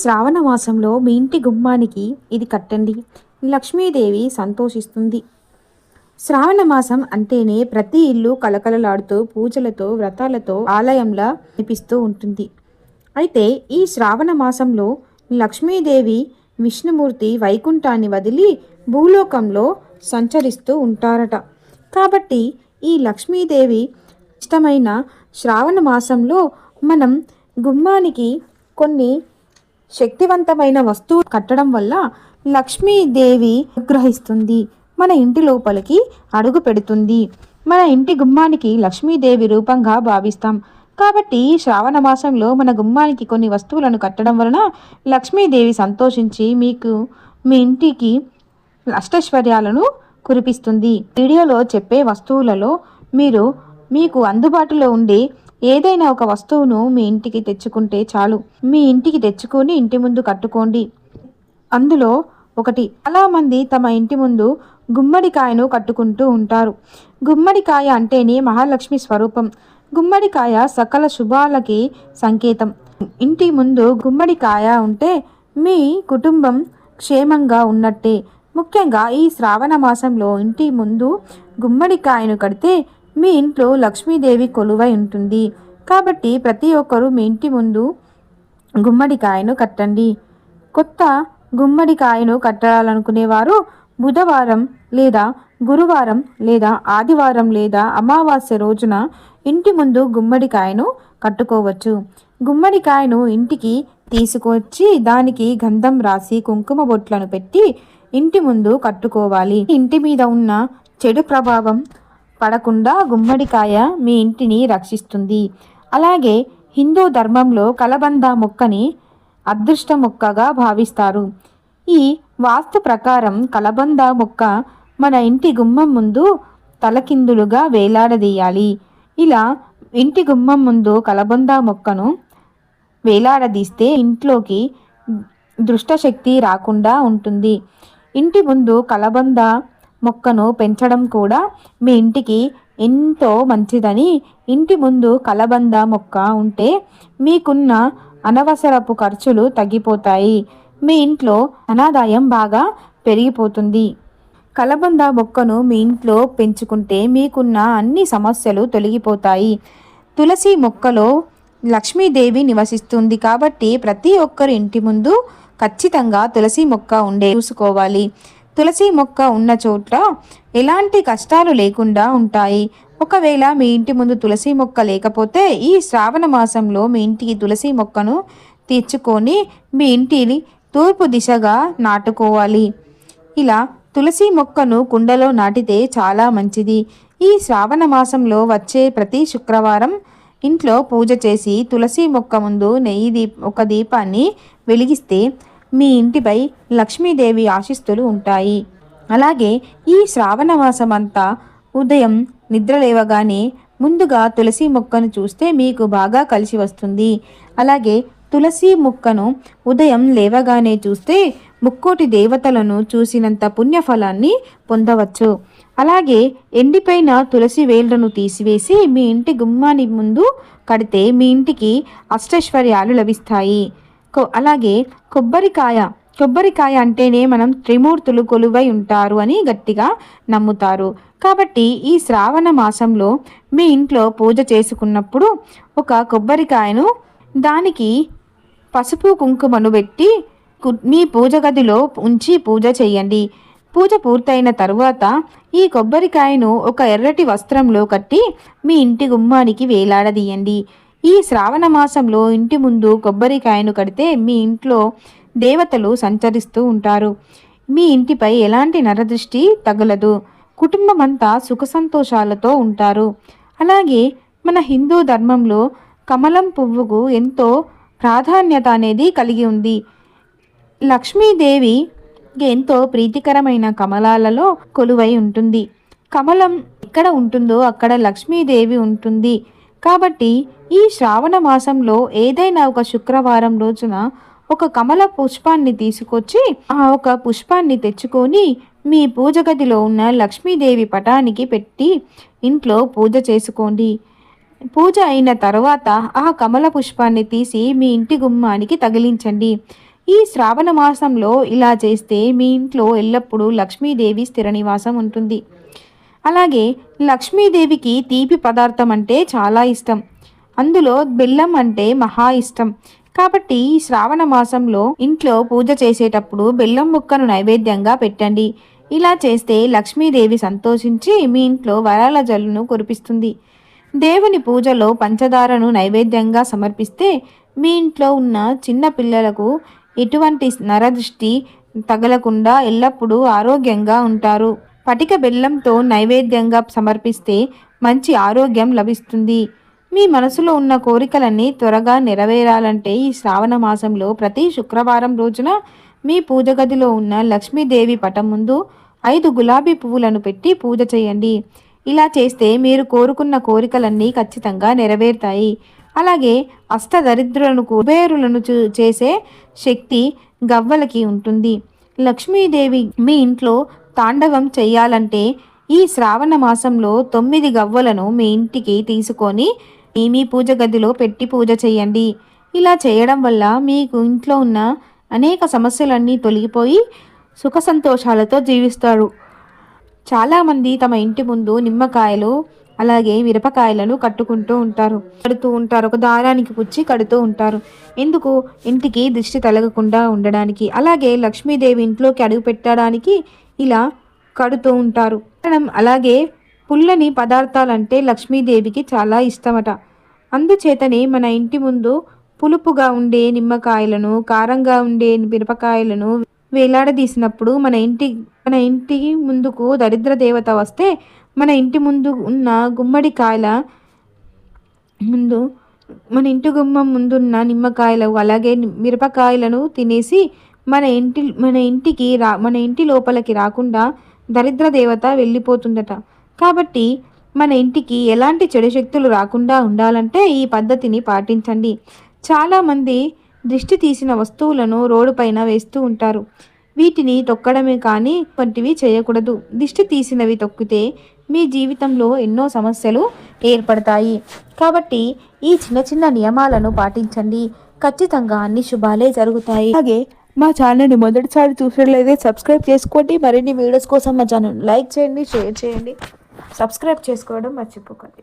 శ్రావణ మాసంలో మీ ఇంటి గుమ్మానికి ఇది కట్టండి. లక్ష్మీదేవి సంతోషిస్తుంది. శ్రావణ మాసం అంటేనే ప్రతి ఇల్లు కలకలలాడుతూ పూజలతో వ్రతాలతో ఆలయంలా అనిపిస్తూ ఉంటుంది. అయితే ఈ శ్రావణ మాసంలో లక్ష్మీదేవి విష్ణుమూర్తి వైకుంఠాన్ని వదిలి భూలోకంలో సంచరిస్తూ ఉంటారట. కాబట్టి ఈ లక్ష్మీదేవి ఇష్టమైన శ్రావణ మాసంలో మనం గుమ్మానికి కొన్ని శక్తివంతమైన వస్తువు కట్టడం వల్ల లక్ష్మీదేవి అనుగ్రహిస్తుంది. మన ఇంటి లోపలికి అడుగు పెడుతుంది. మన ఇంటి గుమ్మానికి లక్ష్మీదేవి రూపంగా భావిస్తాం. కాబట్టి శ్రావణ మాసంలో మన గుమ్మానికి కొన్ని వస్తువులను కట్టడం వలన లక్ష్మీదేవి సంతోషించి మీకు మీ ఇంటికి అష్టైశ్వర్యాలను కురిపిస్తుంది. వీడియోలో చెప్పే వస్తువులలో మీరు మీకు అందుబాటులో ఉండే ఏదైనా ఒక వస్తువును మీ ఇంటికి తెచ్చుకుంటే చాలు. మీ ఇంటికి తెచ్చుకొని ఇంటి ముందు కట్టుకోండి. అందులో ఒకటి చాలామంది తమ ఇంటి ముందు గుమ్మడికాయను కట్టుకుంటూ ఉంటారు. గుమ్మడికాయ అంటేనే మహాలక్ష్మి స్వరూపం. గుమ్మడికాయ సకల శుభాలకి సంకేతం. ఇంటి ముందు గుమ్మడికాయ ఉంటే మీ కుటుంబం క్షేమంగా ఉన్నట్టే. ముఖ్యంగా ఈ శ్రావణ మాసంలో ఇంటి ముందు గుమ్మడికాయను కడితే మీ ఇంట్లో లక్ష్మీదేవి కొలువై ఉంటుంది. కాబట్టి ప్రతి ఒక్కరూ మీ ఇంటి ముందు గుమ్మడికాయను కట్టండి. కొత్త గుమ్మడికాయను కట్టాలనుకునేవారు బుధవారం లేదా గురువారం లేదా ఆదివారం లేదా అమావాస్య రోజున ఇంటి ముందు గుమ్మడికాయను కట్టుకోవచ్చు. గుమ్మడికాయను ఇంటికి తీసుకొచ్చి దానికి గంధం రాసి కుంకుమ బొట్లను పెట్టి ఇంటి ముందు కట్టుకోవాలి. ఇంటి మీద ఉన్న చెడు ప్రభావం పడకుండా గుమ్మడికాయ మీ ఇంటిని రక్షిస్తుంది. అలాగే హిందూ ధర్మంలో కలబంద మొక్కని అదృష్ట మొక్కగా భావిస్తారు. ఈ వాస్తు ప్రకారం కలబంద మొక్క మన ఇంటి గుమ్మం ముందు తలకిందులుగా వేలాడదీయాలి. ఇలా ఇంటి గుమ్మం ముందు కలబంద మొక్కను వేలాడదీస్తే ఇంట్లోకి దృష్టశక్తి రాకుండా ఉంటుంది. ఇంటి ముందు కలబంద మొక్కను పెంచడం కూడా మీ ఇంటికి ఎంతో మంచిదని. ఇంటి ముందు కలబంద మొక్క ఉంటే మీకున్న అనవసరపు ఖర్చులు తగ్గిపోతాయి. మీ ఇంట్లో అనాదాయం బాగా పెరిగిపోతుంది. కలబంద మొక్కను మీ ఇంట్లో పెంచుకుంటే మీకున్న అన్ని సమస్యలు తొలగిపోతాయి. తులసి మొక్కలో లక్ష్మీదేవి నివసిస్తుంది కాబట్టి ప్రతి ఒక్కరు ఇంటి ముందు ఖచ్చితంగా తులసి మొక్క ఉండే చూసుకోవాలి. తులసి మొక్క ఉన్న చోట ఎలాంటి కష్టాలు లేకుండా ఉంటాయి. ఒకవేళ మీ ఇంటి ముందు తులసి మొక్క లేకపోతే ఈ శ్రావణ మాసంలో మీ ఇంటికి తులసి మొక్కను తెచ్చుకొని మీ ఇంటిని తూర్పు దిశగా నాటుకోవాలి. ఇలా తులసి మొక్కను కుండలో నాటితే చాలా మంచిది. ఈ శ్రావణ మాసంలో వచ్చే ప్రతి శుక్రవారం ఇంట్లో పూజ చేసి తులసి మొక్క ముందు నెయ్యి దీప ఒక దీపాన్ని వెలిగిస్తే మీ ఇంటిపై లక్ష్మీదేవి ఆశిస్తులు ఉంటాయి. అలాగే ఈ శ్రావణమాసం అంతా ఉదయం నిద్ర లేవగానే ముందుగా తులసి మొక్కను చూస్తే మీకు బాగా కలిసి వస్తుంది. అలాగే తులసి మొక్కను ఉదయం లేవగానే చూస్తే ముక్కోటి దేవతలను చూసినంత పుణ్యఫలాన్ని పొందవచ్చు. అలాగే ఎండిపోయిన తులసి వేళ్ళను తీసివేసి మీ ఇంటి గుమ్మాని ముందు కడితే మీ ఇంటికి అష్టైశ్వర్యాలు లభిస్తాయి. అలాగే కొబ్బరికాయ కొబ్బరికాయ అంటేనే మనం త్రిమూర్తులు కొలువై ఉంటారు అని గట్టిగా నమ్ముతారు. కాబట్టి ఈ శ్రావణ మాసంలో మీ ఇంట్లో పూజ చేసుకున్నప్పుడు ఒక కొబ్బరికాయను దానికి పసుపు కుంకుమను పెట్టి మీ పూజ గదిలో ఉంచి పూజ చేయండి. పూజ పూర్తయిన తరువాత ఈ కొబ్బరికాయను ఒక ఎర్రటి వస్త్రంలో కట్టి మీ ఇంటి గుమ్మానికి వేలాడదీయండి. ఈ శ్రావణ మాసంలో ఇంటి ముందు కొబ్బరికాయను కడితే మీ ఇంట్లో దేవతలు సంచరిస్తూ ఉంటారు. మీ ఇంటిపై ఎలాంటి నరదృష్టి తగలదు. కుటుంబం అంతా సుఖ సంతోషాలతో ఉంటారు. అలాగే మన హిందూ ధర్మంలో కమలం పువ్వుకు ఎంతో ప్రాధాన్యత అనేది కలిగి ఉంది. లక్ష్మీదేవి ఎంతో ప్రీతికరమైన కమలాలలో కొలువై ఉంటుంది. కమలం ఎక్కడ ఉంటుందో అక్కడ లక్ష్మీదేవి ఉంటుంది. కాబట్టి ఈ శ్రావణ మాసంలో ఏదైనా ఒక శుక్రవారం రోజున ఒక కమల పుష్పాన్ని తీసుకొచ్చి ఆ ఒక పుష్పాన్ని తెచ్చుకొని మీ పూజ గదిలో ఉన్న లక్ష్మీదేవి పటానికి పెట్టి ఇంట్లో పూజ చేసుకోండి. పూజ అయిన తర్వాత ఆ కమల పుష్పాన్ని తీసి మీ ఇంటి గుమ్మానికి తగిలించండి. ఈ శ్రావణ మాసంలో ఇలా చేస్తే మీ ఇంట్లో ఎల్లప్పుడూ లక్ష్మీదేవి స్థిర నివాసం ఉంటుంది. అలాగే లక్ష్మీదేవికి తీపి పదార్థం అంటే చాలా ఇష్టం. అందులో బెల్లం అంటే మహా ఇష్టం. కాబట్టి శ్రావణ మాసంలో ఇంట్లో పూజ చేసేటప్పుడు బెల్లం ముక్కను నైవేద్యంగా పెట్టండి. ఇలా చేస్తే లక్ష్మీదేవి సంతోషించి మీ ఇంట్లో వరాల జల్లును కురిపిస్తుంది. దేవుని పూజలో పంచదారను నైవేద్యంగా సమర్పిస్తే మీ ఇంట్లో ఉన్న చిన్న పిల్లలకు ఎటువంటి నరదృష్టి తగలకుండా ఎల్లప్పుడూ ఆరోగ్యంగా ఉంటారు. పటిక బెల్లంతో నైవేద్యంగా సమర్పిస్తే మంచి ఆరోగ్యం లభిస్తుంది. మీ మనసులో ఉన్న కోరికలన్నీ త్వరగా నెరవేరాలంటే ఈ శ్రావణ మాసంలో ప్రతి శుక్రవారం రోజున మీ పూజ గదిలో ఉన్న లక్ష్మీదేవి పటం ముందు ఐదు గులాబీ పువ్వులను పెట్టి పూజ చేయండి. ఇలా చేస్తే మీరు కోరుకున్న కోరికలన్నీ ఖచ్చితంగా నెరవేరుతాయి. అలాగే అష్టదరిద్రులను కుబేరులను చేసే శక్తి గవ్వలకి ఉంటుంది. లక్ష్మీదేవి మీ ఇంట్లో తాండవం చేయాలంటే ఈ శ్రావణ మాసంలో తొమ్మిది గవ్వలను మీ ఇంటికి తీసుకొని మీ పూజ గదిలో పెట్టి పూజ చేయండి ఇలా చేయడం వల్ల మీకు ఇంట్లో ఉన్న అనేక సమస్యలన్నీ తొలగిపోయి సుఖ సంతోషాలతో జీవిస్తారు. చాలామంది తమ ఇంటి ముందు నిమ్మకాయలు అలాగే మిరపకాయలను కట్టుకుంటూ ఉంటారు. కడుతూ ఉంటారు. ఒక దారానికి పుచ్చి కడుతూ ఉంటారు. ఎందుకు? ఇంటికి దృష్టి తలగకుండా ఉండడానికి. అలాగే లక్ష్మీదేవి ఇంట్లోకి అడుగు పెట్టడానికి ఇలా కడుతూ ఉంటారు. అలాగే పుల్లని పదార్థాలంటే లక్ష్మీదేవికి చాలా ఇష్టమట. అందుచేతనే మన ఇంటి ముందు పులుపుగా ఉండే నిమ్మకాయలను కారంగా ఉండే మిరపకాయలను వేలాడదీసినప్పుడు మన ఇంటి మన ఇంటి ముందుకు దరిద్ర దేవత వస్తే మన ఇంటి ముందు ఉన్న గుమ్మడికాయల ముందు మన ఇంటి గుమ్మం ముందున్న నిమ్మకాయలు అలాగే మిరపకాయలను తినేసి మన ఇంటి మన ఇంటికి రా మన ఇంటి లోపలికి రాకుండా దరిద్ర దేవత వెళ్ళిపోతుందట. కాబట్టి మన ఇంటికి ఎలాంటి చెడు శక్తులు రాకుండా ఉండాలంటే ఈ పద్ధతిని పాటించండి. చాలామంది దృష్టి తీసిన వస్తువులను రోడ్డు పైన వేస్తూ ఉంటారు. వీటిని తొక్కడమే కానీ వంటివి చేయకూడదు. దిష్టి తీసినవి తొక్కితే మీ జీవితంలో ఎన్నో సమస్యలు ఏర్పడతాయి. కాబట్టి ఈ చిన్న చిన్న నియమాలను పాటించండి. ఖచ్చితంగా అన్ని శుభాలే జరుగుతాయి. అలాగే మా ఛానల్ని మొదటిసారి చూసినట్లయితే సబ్స్క్రైబ్ చేసుకోండి. మరిన్ని వీడియోస్ కోసం మా ఛానల్ లైక్ చేయండి షేర్ చేయండి. సబ్స్క్రైబ్ చేసుకోవడం మర్చిపోకండి.